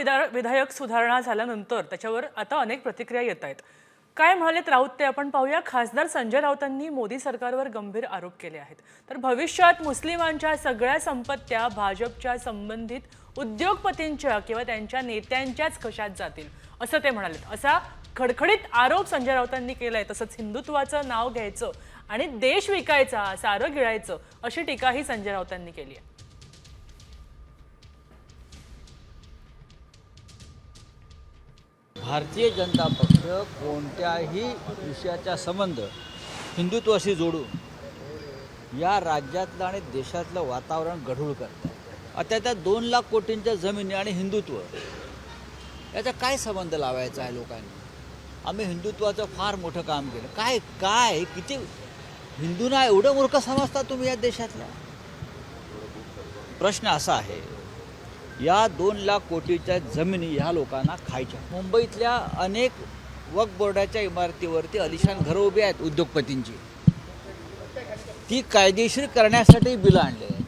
विधा विधायक सुधारणा झाल्यानंतर त्याच्यावर आता अनेक प्रतिक्रिया येत आहेत. काय म्हणालेत राऊत ते? आपण पाहूया. खासदार संजय राऊतांनी मोदी सरकारवर गंभीर आरोप केले आहेत. तर भविष्यात मुस्लिमांच्या सगळ्या संपत्त्या भाजपच्या संबंधित उद्योगपतींच्या किंवा त्यांच्या नेत्यांच्याच कशात जातील असं ते म्हणालेत. असा खडखडीत आरोप संजय राऊतांनी केलाय. तसंच हिंदुत्वाचं नाव घ्यायचं आणि देश विकायचा सारं गिळायचं अशी टीकाही संजय राऊतांनी केली आहे. भारतीय जनता पक्ष कोणत्याही विषयाचा संबंध हिंदुत्वाशी जोडून या राज्यातलं आणि देशातलं वातावरण गढूळ करतं आता त्या दोन लाख कोटींच्या जमिनी आणि हिंदुत्व याचा काय संबंध लावायचा आहे लोकांनी? आम्ही हिंदुत्वाचं फार मोठं काम केलं. काय काय किती? हिंदूंना एवढं मूर्ख समजता तुम्ही या देशातल्या? प्रश्न असा आहे या दोन लाख कोटीच्या जमिनी ह्या लोकांना खायच्या. मुंबईतल्या अनेक वक्फ बोर्डाच्या इमारतीवरती अलिशान घरं उभी आहेत उद्योगपतींची. ती कायदेशीर करण्यासाठी बिलं आणले